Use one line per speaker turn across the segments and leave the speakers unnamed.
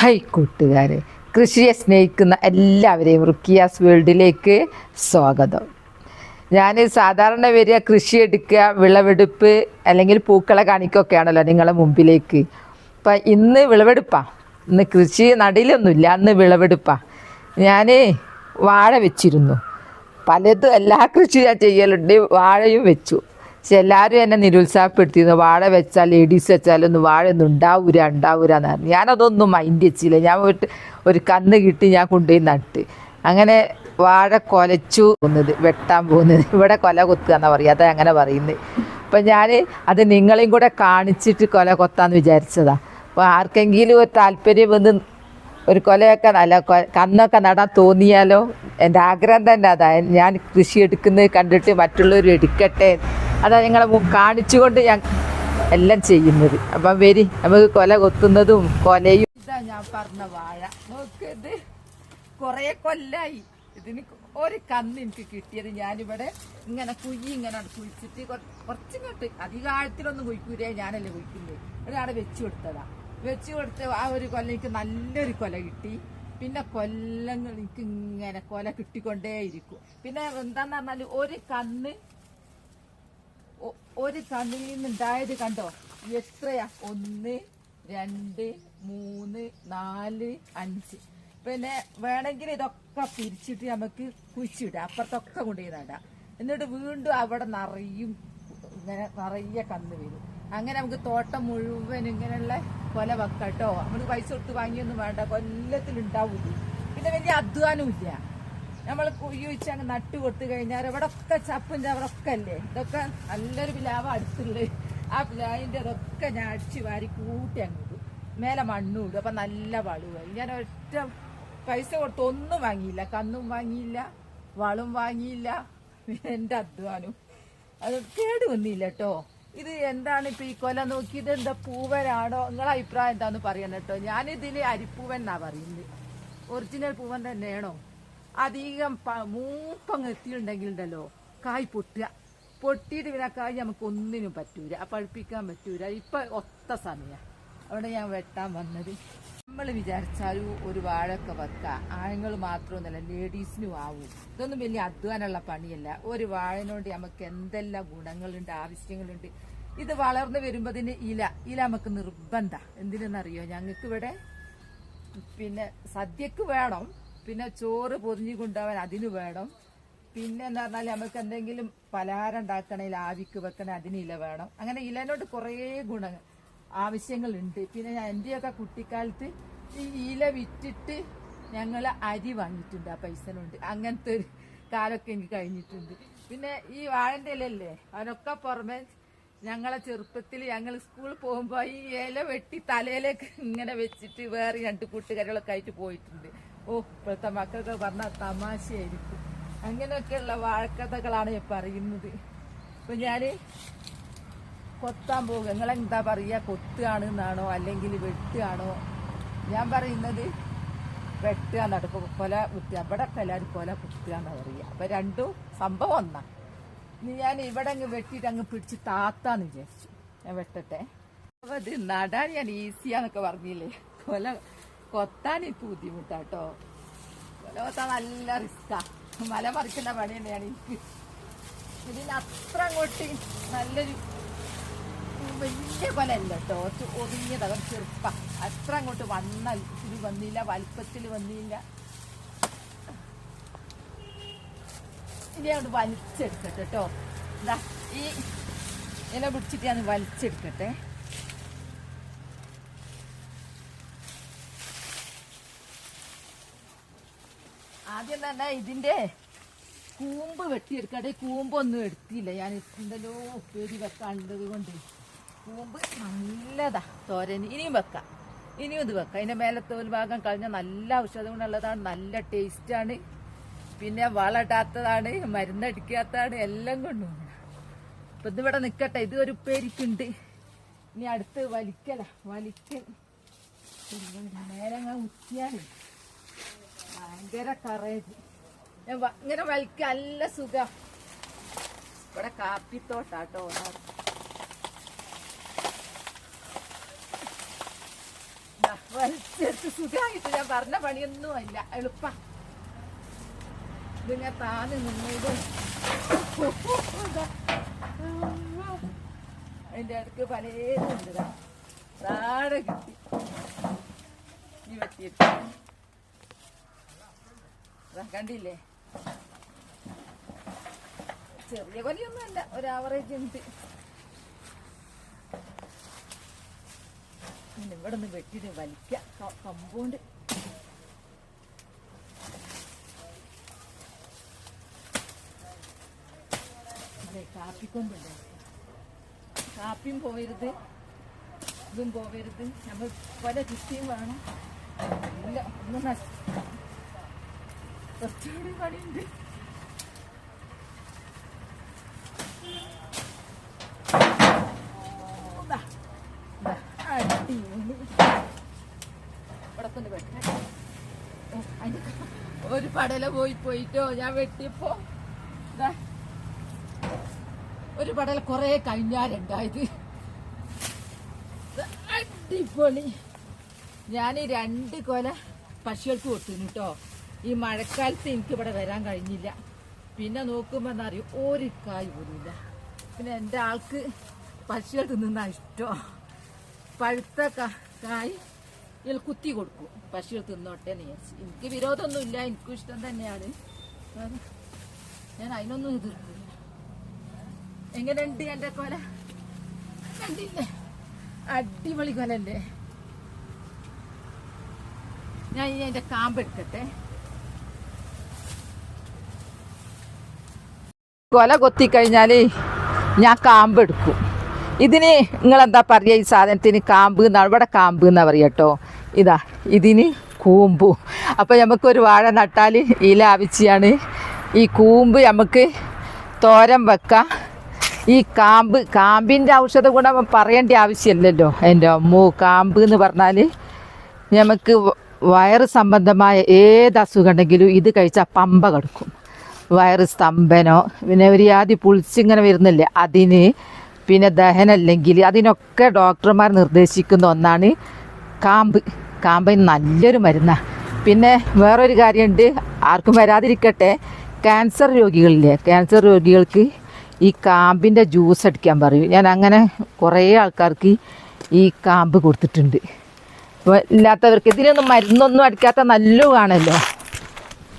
Hi കൂട്ടുകാരെ കൃഷിയെ സ്നേഹിക്കുന്ന എല്ലാവരെയും റുക്കിയാസ് വേൾഡിലേക്ക് സ്വാഗതം. ഞാൻ സാധാരണ വരിക കൃഷി എടുക്കുക വിളവെടുപ്പ് അല്ലെങ്കിൽ പൂക്കളെ കാണിക്കൊക്കെയാണല്ലോ നിങ്ങളെ മുമ്പിലേക്ക്. അപ്പം ഇന്ന് വിളവെടുപ്പാണ് ഇന്ന് കൃഷി നടയിലൊന്നുമില്ല അന്ന് വിളവെടുപ്പാണ് ഞാൻ വാഴ വെച്ചിരുന്നു. പലതും എല്ലാ കൃഷി ഞാൻ ചെയ്യലുണ്ട് വാഴയും വെച്ചു. പക്ഷെ എല്ലാവരും എന്നെ നിരുത്സാഹപ്പെടുത്തിയിരുന്നു. വാഴ വെച്ചാൽ ലേഡീസ് വെച്ചാലൊന്നും വാഴ ഒന്നും ഉണ്ടാവൂര എന്ന് പറഞ്ഞു. ഞാനതൊന്നും മൈൻഡ് വെച്ചില്ല. ഞാൻ പോയിട്ട് ഒരു കന്ന് കിട്ടി ഞാൻ കൊണ്ടുപോയി നട്ട്. അങ്ങനെ വാഴ കൊലച്ചു പോകുന്നത് വെട്ടാൻ പോകുന്നത്. ഇവിടെ കൊല കൊത്തുക എന്നാണ് പറയുക. അതാ അങ്ങനെ പറയുന്നത്. അപ്പം ഞാൻ അത് നിങ്ങളെയും കൂടെ കാണിച്ചിട്ട് കൊല കൊത്താന്ന് വിചാരിച്ചതാണ് അപ്പോൾ ആർക്കെങ്കിലും ഒരു താല്പര്യം വന്ന് ഒരു കൊലയൊക്കെ നല്ല കന്നൊക്കെ നടാൻ തോന്നിയാലോ? എന്റെ ആഗ്രഹം തന്നെ അതാ. ഞാൻ കൃഷി എടുക്കുന്നത് കണ്ടിട്ട് മറ്റുള്ളവർ എടുക്കട്ടെ അതാ ഞങ്ങളെ കാണിച്ചുകൊണ്ട് ഞാൻ എല്ലാം ചെയ്യുന്നത്. അപ്പം വരി നമുക്ക് കൊല കൊത്തുന്നതും കൊലയും. ഇതാ ഞാൻ പറഞ്ഞ വാഴ. നോക്കത് കുറേ കൊല്ലായി. ഇതിന് ഒരു കന്ന് എനിക്ക് കിട്ടിയത്. ഞാനിവിടെ ഇങ്ങനെ കുഴി ഇങ്ങനെ കുഴിച്ചിട്ട് കുറച്ചിങ്ങോട്ട്. അധികം ആഴത്തിലൊന്നും കുഴിക്കൂലേ ഞാനല്ലേ കുഴിക്കുന്നത് ഒരാളെ വെച്ചു കൊടുത്തതാ. വെച്ചു കൊടുത്ത് ആ ഒരു കൊല എനിക്ക് നല്ലൊരു കൊല കിട്ടി. പിന്നെ കൊല്ലങ്ങൾ എനിക്ക് ഇങ്ങനെ കൊല കിട്ടിക്കൊണ്ടേയിരിക്കും. പിന്നെ എന്താന്ന് പറഞ്ഞാൽ ഒരു കന്ന് ഒരു കണ്ണിൽ നിന്നുണ്ടായത് കണ്ടോ? എത്രയാ? ഒന്ന് രണ്ട് മൂന്ന് നാല് അഞ്ച്. പിന്നെ വേണമെങ്കിൽ ഇതൊക്കെ പിരിച്ചിട്ട് നമുക്ക് കുഴിച്ചിടാം. അപ്പുറത്തൊക്കെ കൊണ്ടുപോയി നടാം എന്നിട്ട് വീണ്ടും അവിടെ നിറയും ഇങ്ങനെ നിറയെ കന്ന് വരും. അങ്ങനെ നമുക്ക് തോട്ടം മുഴുവൻ ഇങ്ങനെയുള്ള കൊല വെക്കാട്ടോ നമ്മൾ പൈസ കൊടുത്ത് വാങ്ങിയൊന്നും വേണ്ട. കൊല്ലത്തിൽ ഉണ്ടാവില്ല പിന്നെ വലിയ അധ്വാനവും ഇല്ല. നമ്മൾ കുഴി വെച്ച് അങ്ങ് നട്ട് കൊടുത്തു കഴിഞ്ഞാൽ ഇവിടെ ഒക്കെ ചപ്പും ചവറൊക്കെ അല്ലേ ഇതൊക്കെ നല്ലൊരു പിലാവ് അടുത്തുള്ളത് ആ പിലാവിന്റെ അതൊക്കെ ഞാൻ അടിച്ച് വാരി കൂട്ടി അങ്ങ് ഇടും. മേലെ മണ്ണും ഇടും. അപ്പം നല്ല വളമായി ഞാൻ ഒറ്റ പൈസ കൊടുത്ത് ഒന്നും വാങ്ങിയില്ല. കന്നും വാങ്ങിയില്ല വളും വാങ്ങിയില്ല. എന്റെ അധ്വാനം. അത് കേട് വന്നില്ല കേട്ടോ. ഇത് എന്താണ് ഇപ്പം ഈ കൊല നോക്കി? ഇത് എന്താ പൂവനാണോ? നിങ്ങളെ അഭിപ്രായം എന്താന്ന് പറയണം കേട്ടോ. ഞാനിതിൽ അരിപ്പൂവൻ എന്നാ പറയുന്നത്. ഒറിജിനൽ പൂവൻ തന്നെയാണോ? അധികം മൂപ്പങ്ങ് എത്തിയിട്ടുണ്ടെങ്കിൽ ഉണ്ടല്ലോ കായ് പൊട്ടുക. പൊട്ടിയിട്ട് പിന്നെ കായ് നമുക്ക് ഒന്നിനും പറ്റൂല. പഴുപ്പിക്കാൻ പറ്റൂല. ഇപ്പൊ ഒത്ത സമയ. അവിടെ ഞാൻ വെട്ടാൻ വന്നത്. നമ്മൾ വിചാരിച്ചാലും ഒരു വാഴൊക്കെ വെക്കാം. ആണുങ്ങൾ മാത്രമൊന്നുമല്ല ലേഡീസിനും ആവും. ഇതൊന്നും വലിയ അധ്വാനമുള്ള പണിയല്ല. ഒരു വാഴനോണ്ട് നമുക്ക് എന്തെല്ലാം ഗുണങ്ങളുണ്ട് ആവശ്യങ്ങളുണ്ട്. ഇത് വളർന്നു വരുമ്പോൾ ഇതിന് ഇല. ഇല നമുക്ക് നിർബന്ധ. എന്തിനെന്നറിയോ ഞങ്ങൾക്ക് ഇവിടെ പിന്നെ സദ്യക്ക് വേണം. പിന്നെ ചോറ് പൊതിഞ്ഞു കൊണ്ടുപോകാൻ അതിന് വേണം. പിന്നെ എന്ന് പറഞ്ഞാൽ നമുക്ക് എന്തെങ്കിലും പലഹാരം ഉണ്ടാക്കണമെങ്കിൽ ആവിക്ക് വെക്കണേ അതിന് ഇല വേണം. അങ്ങനെ ഇലനോട് കുറേ ഗുണങ്ങൾ ആവശ്യങ്ങളുണ്ട്. പിന്നെ ഞാൻ എന്റെയൊക്കെ കുട്ടിക്കാലത്ത് ഈ ഇല വിറ്റിട്ട് ഞങ്ങൾ അരി വാങ്ങിയിട്ടുണ്ട് ആ പൈസനുണ്ട്. അങ്ങനത്തെ ഒരു കാലമൊക്കെ എനിക്ക് കഴിഞ്ഞിട്ടുണ്ട്. പിന്നെ ഈ വാഴന്റെ ഇലല്ലേ അതിനൊക്കെ പുറമെ ഞങ്ങളെ ചെറുപ്പത്തിൽ ഞങ്ങൾ സ്കൂളിൽ പോകുമ്പോൾ ഈ ഇല വെട്ടി തലയിലേക്ക് ഇങ്ങനെ വെച്ചിട്ട് വേറെ രണ്ട് കൂട്ടുകാരികളൊക്കെ ആയിട്ട് പോയിട്ടുണ്ട്. ഓ ഇപ്പോഴത്തെ മക്കൾക്ക് പറഞ്ഞാൽ തമാശയായിരിക്കും. അങ്ങനെയൊക്കെയുള്ള വാഴക്കഥകളാണ് ഞാൻ പറയുന്നത്. ഇപ്പം ഞാൻ കൊത്താൻ പോകും. നിങ്ങളെന്താ പറയുക കൊത്തുകയാണ് എന്നാണോ അല്ലെങ്കിൽ വെട്ടുകയാണോ? ഞാൻ പറയുന്നത് വെട്ടുക നടക്കും കൊല കുത്തുക ഒക്കെ എല്ലാവരും കൊല കുത്തുക എന്നാണ് പറയുക. അപ്പം രണ്ടും സംഭവം ഒന്നാ. ഇനി ഞാൻ ഇവിടെ അങ്ങ് വെട്ടിയിട്ട് അങ്ങ് പിടിച്ച് താത്താന്ന് വിചാരിച്ചു. ഞാൻ വെട്ടട്ടെ. അപ്പം ഇത് നടാൻ ഞാൻ ഈസിയാന്നൊക്കെ പറഞ്ഞില്ലേ? കൊല കൊത്താൻ എനിക്ക് ബുദ്ധിമുട്ടാട്ടോ. കൊല നല്ല റിസ്ക്കാ. മല പറിക്കുന്ന പണി തന്നെയാണ് എനിക്ക്. ഇതിന് അത്ര അങ്ങോട്ട് നല്ലൊരു വലിയ കൊലല്ല കേട്ടോ. കുറച്ച് ഒതുങ്ങിയതാ കുറച്ച് ചെറുപ്പ. അത്ര അങ്ങോട്ട് വണ്ണ ഇതിൽ വന്നില്ല വലിപ്പത്തിൽ വന്നില്ല. ഇനി അങ്ങോട്ട് വലിച്ചെടുക്കട്ടെ കേട്ടോ. ഈ ഇല പിടിച്ചിട്ട് ഞാൻ വലിച്ചെടുക്കട്ടെ. ആദ്യം തന്നെ ഇതിന്റെ കൂമ്പ് വെട്ടിയെടുക്കട്ടെ കൂമ്പൊന്നും എടുത്തില്ല. ഞാൻ എന്തല്ലോ ഉപ്പേരി വെക്കാണ്ടത് കൊണ്ട്. കൂമ്പ് നല്ലതാ തോരൻ ഇനിയും വെക്കാം. ഇനിയും ഇത് വെക്കാം. ഇതിന്റെ മേലത്തെ ഒരു ഭാഗം കളഞ്ഞാൽ നല്ല ഔഷധ ഗുണമുള്ളതാണ്. നല്ല ടേസ്റ്റാണ് പിന്നെ വളമിടാത്തതാണ് മരുന്നടിക്കാത്തതാണ് എല്ലാം കൊണ്ടും അപ്പൊ ഇതിവിടെ നിൽക്കട്ടെ ഇത് ഒരു ഉപ്പേരിക്കുണ്ട്. ഇനി അടുത്ത് വലിക്കല. വലിക്കൽ. നേരങ്ങ ഉത്തിയാലേ ഭയങ്കര കറേജ് ഇങ്ങനെ വലിക്ക നല്ല സുഖം. ഇവിടെ കാപ്പിത്തോട്ടാട്ടോ. വലിച്ചെടുത്ത് സുഖമായിട്ട് ഞാൻ പറഞ്ഞ പണിയൊന്നും അല്ല. എളുപ്പ. ഇതിങ്ങനെ താന്ന് നിന്നത്. അതിന്റെ അടുക്ക് പലതുണ്ട്. താഴെ കിട്ടി. ദാ കണ്ടില്ലേ? ചെറിയ കൊലയൊന്നും അല്ല ഒരു ആവറേജ് ഉണ്ട്. ഇവിടെ നിന്ന് വെട്ടിട്ട് വലിക്ക. കമ്പൗണ്ട് കാപ്പിക്കൊമ്പുണ്ട് കാപ്പിയും പോവരുത് ഇതും പോവരുത്. നമ്മൾ പല ചുറ്റിയും വേണം. ഇല്ല ഒന്നും നശ കുറച്ചുകൂടി പണിയുണ്ട് ഓ, ദാ, ദാ, അടിപൊളി. ഇവിടെ കൊണ്ട് വെട്ടട്ടെ. ഓ, അതിന്റെ പണിയുണ്ട് ഒരു പടല പോയി പോയിട്ടോ ഞാൻ വെട്ടിയപ്പോ. ഒരു പടല കൊറേ കഴിഞ്ഞാലുണ്ടായത് അടിപൊളി. ഞാൻ രണ്ട് കൊല പശുക്കൾക്ക് കൊടുത്തിരുന്നു കേട്ടോ ഈ മഴക്കാലത്ത് എനിക്കിവിടെ വരാൻ കഴിഞ്ഞില്ല. പിന്നെ നോക്കുമ്പോൾ എന്താ അറിയും? ഒരു കായ് പോലുമില്ല. പിന്നെ എന്റെ ആൾക്ക് പശുക്കൾ തിന്നുന്ന ഇഷ്ടം. പഴുത്ത കായ് ഇതിൽ കുത്തി കൊടുക്കും. പശുക്കൾ തിന്നോട്ടെ എന്ന് എനിക്ക് എനിക്ക് വിരോധമൊന്നുമില്ല. എനിക്കും ഇഷ്ടം തന്നെയാണ്. ഞാൻ അതിനൊന്നും എതിർക്കില്ല. എങ്ങനെയുണ്ട് എന്റെ കൊല? കണ്ടില്ലേ? അടിപൊളി കൊലല്ലേ ഞാൻ ഇനി എന്റെ കാമ്പ് കൊല കൊത്തിക്കഴിഞ്ഞാൽ ഞാൻ കാമ്പ് എടുക്കും. ഇതിന് നിങ്ങളെന്താ പറയുക ഈ സാധനത്തിന് കാമ്പ് എന്നാണ് ഇവിടെ കാമ്പ് എന്നാ പറയുക കേട്ടോ ഇതാ ഇതിന് കൂമ്പു. അപ്പോൾ നമുക്കൊരു വാഴ നട്ടാൽ ഇല ആവശ്യമാണ് ഈ കൂമ്പ് നമുക്ക് തോരൻ വെക്കാം. ഈ കാമ്പ് കാമ്പിന്റെ ഔഷധ ഗുണം പറയേണ്ട ആവശ്യമില്ലല്ലോ എന്റെ അമ്മു കാമ്പ് എന്ന് പറഞ്ഞാൽ നമുക്ക് വയറ് സംബന്ധമായ ഏത് അസുഖം ഉണ്ടെങ്കിലും ഇത് കഴിച്ചാൽ പമ്പ കിടക്കും. വയറ് സ്തംഭനോ പിന്നെ ഒരു യാതി പുളിച്ചിങ്ങനെ വരുന്നില്ലേ അതിന് പിന്നെ ദഹനമല്ലെങ്കിൽ അതിനൊക്കെ ഡോക്ടർമാർ നിർദ്ദേശിക്കുന്ന ഒന്നാണ് കാമ്പ്. കാമ്പ് നല്ലൊരു മരുന്നാണ് പിന്നെ വേറൊരു കാര്യമുണ്ട് ആർക്കും വരാതിരിക്കട്ടെ ക്യാൻസർ രോഗികളില്ലേ ക്യാൻസർ രോഗികൾക്ക് ഈ കാമ്പിന്റെ ജ്യൂസ് അടിക്കാൻ പറയും. ഞാൻ അങ്ങനെ കുറേ ആൾക്കാർക്ക് ഈ കാമ്പ് കൊടുത്തിട്ടുണ്ട്. അപ്പോൾ ഇല്ലാത്തവർക്ക് ഇതിനൊന്നും മരുന്നൊന്നും അടിക്കാത്ത നല്ലതാണല്ലോ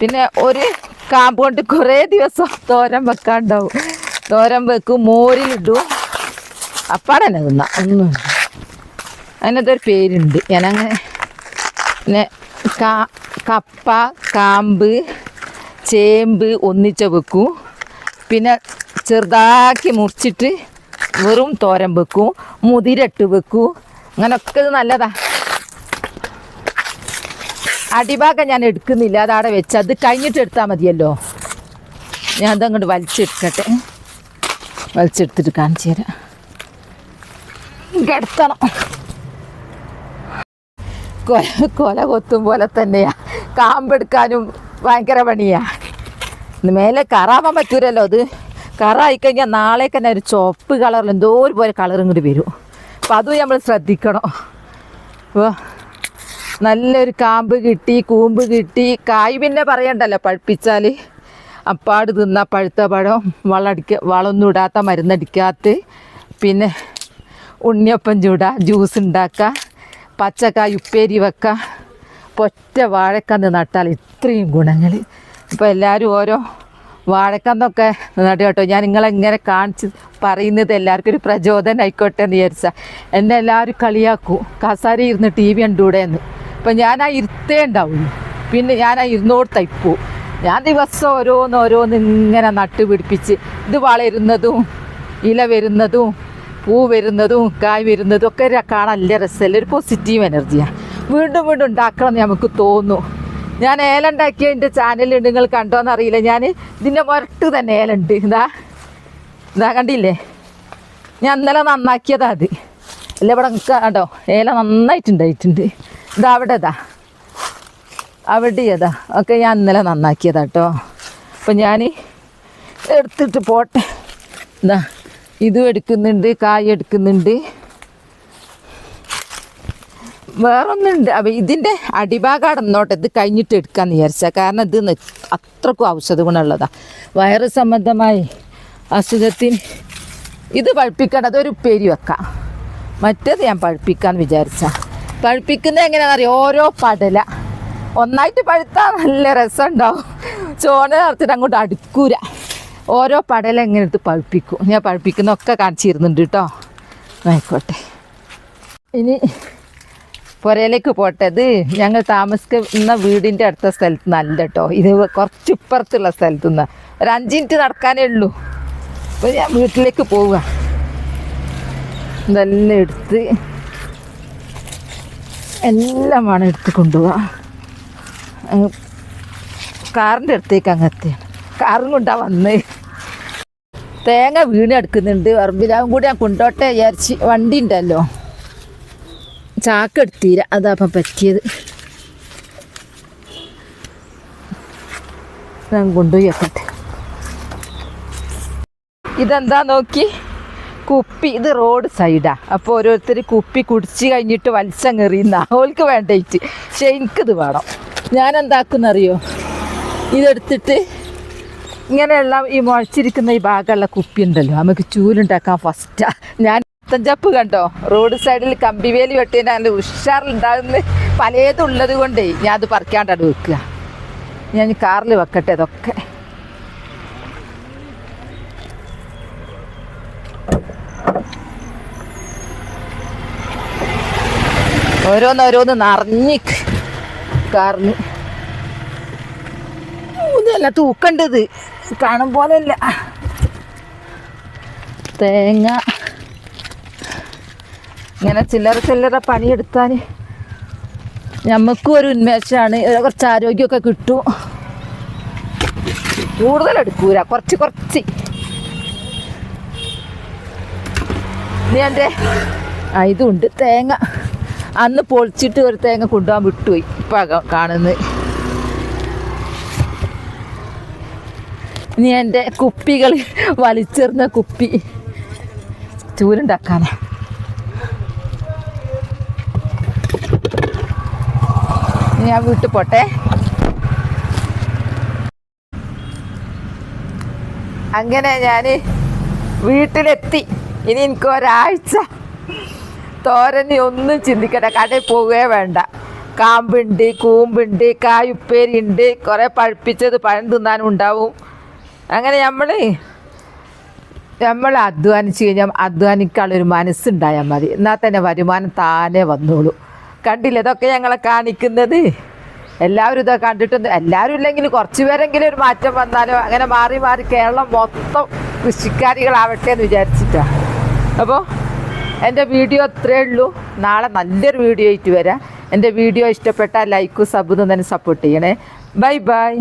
പിന്നെ ഒരു കാമ്പ് കൊണ്ട് കുറേ ദിവസം തോരൻ വെക്കാണ്ടാവും. തോരൻ വെക്കും മോരിലിടും. അപ്പാടന്നെ തിന്ന ഒന്നും അതിനകത്തൊരു പേരുണ്ട്. ഞാനങ്ങനെ പിന്നെ കാ കപ്പ കാമ്പ് ചേമ്പ് ഒന്നിച്ച് വെക്കും. പിന്നെ ചെറുതാക്കി മുറിച്ചിട്ട് വെറും തോരൻ വെക്കും. മുതിരട്ട് വെക്കും. അങ്ങനൊക്കെ ഇത് നല്ലതാ. അടിഭാഗം ഞാൻ എടുക്കുന്നില്ല. അതവിടെ വെച്ച് അത് കഴിഞ്ഞിട്ട് എടുത്താൽ മതിയല്ലോ. ഞാൻ അതങ്ങോട്ട് വലിച്ചെടുക്കട്ടെ. വലിച്ചെടുത്തിട്ട് കാണിച്ചു തരാം. കിടത്തണം. കൊല കൊല കൊത്തും പോലെ തന്നെയാ. കാമ്പെടുക്കാനും ഭയങ്കര പണിയാ. മേലെ കറാവാൻ പറ്റൂലല്ലോ അത്. കറായി കഴിഞ്ഞാൽ നാളേക്ക് തന്നെ ഒരു ചുവപ്പ് കളറിൽ എന്തോ ഒരു പോലെ കളറും കൂടി വരും. അപ്പം അതും നമ്മൾ ശ്രദ്ധിക്കണം. അപ്പോൾ നല്ലൊരു കാമ്പ് കിട്ടി കൂമ്പ് കിട്ടി. കായ് പിന്നെ പറയണ്ടല്ലോ പഴുപ്പിച്ചാൽ അപ്പാട് തിന്ന പഴുത്ത പഴം വളടിക്ക വളമൊന്നും ഇടാത്ത മരുന്നടിക്കാത്ത. പിന്നെ ഉണ്ണിയപ്പം ചൂടാ ജ്യൂസ് ഉണ്ടാക്കുക പച്ചക്കായ് ഉപ്പേരി വെക്കുക പൊറ്റ വാഴക്കന്ന് നട്ടാൽ ഇത്രയും ഗുണങ്ങൾ ഇപ്പോൾ എല്ലാവരും ഓരോ വാഴക്കന്നൊക്കെ നടുക കേട്ടോ. ഞാൻ നിങ്ങളെങ്ങനെ കാണിച്ച് പറയുന്നത് എല്ലാവർക്കും ഒരു പ്രചോദനം ആയിക്കോട്ടെ എന്ന് വിചാരിച്ചാൽ എന്നെ എല്ലാവരും കളിയാക്കൂ. കസാരി ഇരുന്ന് ടി വി കണ്ടൂടെ എന്ന് അപ്പം ഞാൻ ആ ഇരുത്തേ ഉണ്ടാവുള്ളൂ. പിന്നെ ഞാൻ ആ ഇരുന്നോട് തയ്പ്പു ഞാൻ ദിവസം ഓരോന്ന് ഓരോന്ന് ഇങ്ങനെ നട്ട് പിടിപ്പിച്ച് ഇത് വളരുന്നതും ഇല വരുന്നതും പൂ വരുന്നതും കായ് വരുന്നതും ഒക്കെ കാണാൻ നല്ല രസമല്ല? ഒരു പോസിറ്റീവ് എനർജിയാണ് വീണ്ടും വീണ്ടും ഉണ്ടാക്കണം എന്ന് നമുക്ക് തോന്നും ഞാൻ ഏലുണ്ടാക്കിയ എന്റെ ചാനലുണ്ട് നിങ്ങൾ കണ്ടോന്ന് അറിയില്ല. ഞാൻ ഇതിന്റെ മുരട്ട് തന്നെ ഏലുണ്ട്. ഇതാ ഇതാ കണ്ടില്ലേ? ഞാൻ ഇന്നലെ നന്നാക്കിയതാ അത്. അല്ല ഇവിടെ കണ്ടോ? ഏല നന്നായിട്ടുണ്ടായിട്ടുണ്ട് ഇതാ അവിടെ ഇതാ അവിടെ ഏതാ ഒക്കെ ഞാൻ ഇന്നലെ നന്നാക്കിയതാ കേട്ടോ അപ്പം ഞാൻ എടുത്തിട്ട് പോട്ടെ. എന്താ ഇതും എടുക്കുന്നുണ്ട് കായ് എടുക്കുന്നുണ്ട്. വേറൊന്നുണ്ട്. അപ്പം ഇതിന്റെ അടിഭാഗം അടന്നോട്ടെ ഇത് കഴിഞ്ഞിട്ട് എടുക്കാമെന്ന് വിചാരിച്ചാൽ കാരണം ഇത് അത്രക്കും ഔഷധ ഗുണമുള്ളതാണ് വയറ് സംബന്ധമായി അസുഖത്തിന് ഇത് പഴുപ്പിക്കണം അതൊരു ഉപ്പേരി വെക്കാം. മറ്റേത് ഞാൻ പഴുപ്പിക്കാമെന്ന് വിചാരിച്ച. പഴുപ്പിക്കുന്നത് എങ്ങനെയാണെന്ന് അറിയാം ഓരോ പടല. ഒന്നായിട്ട് പഴുത്താൽ നല്ല രസമുണ്ടാവും. ചോന നിറച്ചിട്ട് അങ്ങോട്ട് അടുക്കൂല. ഓരോ പടല എങ്ങനെ എടുത്ത് പഴുപ്പിക്കും. ഞാൻ പഴുപ്പിക്കുന്നൊക്കെ കാണിച്ചിരുന്നുണ്ട് കേട്ടോ. ആയിക്കോട്ടെ. ഇനി പുരയിലേക്ക് പോട്ടെ. ഇത് ഞങ്ങൾ താമസിക്കുന്ന വീടിന്റെ അടുത്ത സ്ഥലത്ത് നല്ല കേട്ടോ. ഇത് കുറച്ച് ഇപ്പുറത്തുള്ള സ്ഥലത്തു നിന്ന് ഒരു അഞ്ച് മിനിറ്റ് നടക്കാനേ ഉള്ളൂ. അപ്പോൾ ഞാൻ വീട്ടിലേക്ക് പോവുക. ഇതെല്ലാം എടുത്ത് എല്ലാമാണ് എടുത്ത് കൊണ്ടുപോവുക അങ്ങ് കാറിന്റെ അടുത്തേക്ക് അങ്ങെത്തിയാണ് കാറും കൊണ്ടാ വന്ന്. തേങ്ങ വീണ് എടുക്കുന്നുണ്ട് പറമ്പിലാവും കൂടി ഞാൻ കൊണ്ടോട്ടെ വിചാരിച്ച് വണ്ടി ഉണ്ടല്ലോ. ചാക്ക് എടുത്തീര. അതാ അപ്പം പറ്റിയത്. ഞാൻ കൊണ്ടുപോയി ഇതെന്താ നോക്കി? കുപ്പി ഇത് റോഡ് സൈഡാ. അപ്പോൾ ഓരോരുത്തർ കുപ്പി കുടിച്ച് കഴിഞ്ഞിട്ട് വലിച്ചങ്ങെറിയുന്ന ഓൾക്ക് വേണ്ടേറ്റ് പക്ഷെ എനിക്കിത് വേണം. ഞാൻ എന്താക്കുന്നറിയോ ഇതെടുത്തിട്ട് ഇങ്ങനെയുള്ള ഈ മുഴച്ചിരിക്കുന്ന ഈ ഭാഗമുള്ള കുപ്പി ഉണ്ടല്ലോ നമുക്ക് ചൂലുണ്ടാക്കാൻ ഫസ്റ്റാ ഞാൻ തഞ്ചപ്പ് കണ്ടോ? റോഡ് സൈഡിൽ കമ്പിവേലി വെട്ടിയാൽ അതിന്റെ ഉഷാറിലുണ്ടാകുന്ന പലതും ഉള്ളത് കൊണ്ടേ ഞാൻ അത് പറിക്കാണ്ടാണ് വെക്കുക. ഞാൻ കാറിൽ വെക്കട്ടെ ഇതൊക്കെ. ഓരോന്നോരോന്ന് നിറഞ്ഞിക്ക് കറഞ്ഞു. ഇതല്ല തൂക്കണ്ടത്. കാണും പോലെയല്ല തേങ്ങ. ഇങ്ങനെ ചില്ലറ ചില്ലറ പണിയെടുത്താൽ ഞമ്മക്കും ഒരു ഉന്മേഷമാണ് കുറച്ച് ആരോഗ്യമൊക്കെ കിട്ടും. കൂടുതൽ എടുക്കൂല കുറച്ച് കുറച്ച്. നീ എന്റെ ഇതുണ്ട്. തേങ്ങ. അന്ന് പൊളിച്ചിട്ട് ഒരു തേങ്ങ കൊണ്ടുപോകാൻ വിട്ടുപോയി. ഇപ്പം കാണുന്നത്. ഇനി എന്റെ കുപ്പികൾ വലിച്ചെറിഞ്ഞ കുപ്പി. ചൂരുണ്ടാക്കാനാ ഞാൻ വീട്ടിൽ പോട്ടെ. അങ്ങനെ ഞാൻ വീട്ടിലെത്തി. ഇനി എനിക്ക് ഒരാഴ്ച തോരനി ഒന്നും ചിന്തിക്കണ്ട. കടയിൽ പോവുകയേ വേണ്ട. കാമ്പുണ്ട് കൂമ്പുണ്ട് കായുപ്പേരി ഉണ്ട് കുറേ പഴുപ്പിച്ചത് പഴം തിന്നാനും ഉണ്ടാവും. അങ്ങനെ നമ്മൾ നമ്മൾ അധ്വാനിച്ച് കഴിഞ്ഞാൽ അധ്വാനിക്കാനുള്ളൊരു മനസ്സുണ്ടായാൽ മതി. എന്നാൽ തന്നെ വരുമാനം താനേ വന്നോളൂ. കണ്ടില്ല? ഇതൊക്കെ ഞങ്ങളെ കാണിക്കുന്നത്. എല്ലാവരും ഇതൊക്കെ കണ്ടിട്ടുണ്ട്. എല്ലാവരും ഇല്ലെങ്കിൽ കുറച്ച് പേരെങ്കിലും ഒരു മാറ്റം വന്നാലോ? അങ്ങനെ മാറി മാറി കേരളം മൊത്തം കൃഷിക്കാരികളാവട്ടെ എന്ന് വിചാരിച്ചിട്ടാണ് അപ്പോൾ എന്റെ വീഡിയോ അത്രയേ ഉള്ളൂ. നാളെ നല്ലൊരു വീഡിയോ ആയിട്ട് വരാം. എന്റെ വീഡിയോ ഇഷ്ടപ്പെട്ടാൽ ലൈക്കും സബും തന്നെ സപ്പോർട്ട് ചെയ്യണേ. Bye bye